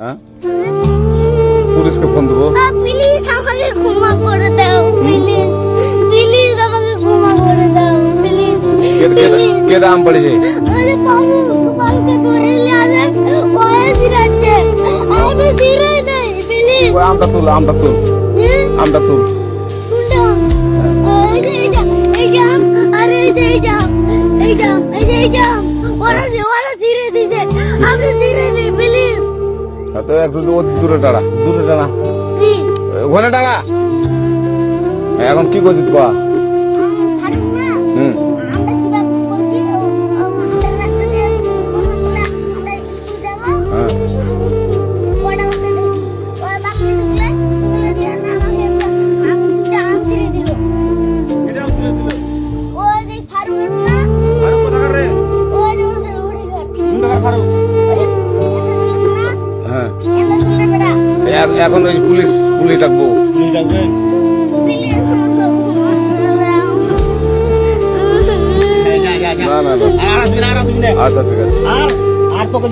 হ্যাঁ? পুলিশকে ফোন দেবো। প্লিজ আমাকে ক্ষমা করে দাও প্লিজ প্লিজ আমাকে ক্ষমা করে দাও প্লিজ কে- দাম পড়েছে আরে বাবু বাবুকে ধরে নিয়ে আসে কয়ে দিচ্ছে আমি দিলে নেই প্লিজ আমটা তুল আমটা তুল। আমটা তুল। আরে এই যে এই জাম এই যে এই জাম ওরা যে ওরা ছিঁড়ে দিছে তো একটু দূরে টাড়া দূরে কি ওখানে টাড়া এখন কি করছিস কয়া হুম। হ্যাঁ এখন ওই পুলিশ পুলিশ ডাকবো প্লিজ না না না আচ্ছা ঠিক আছে আর আর তোকে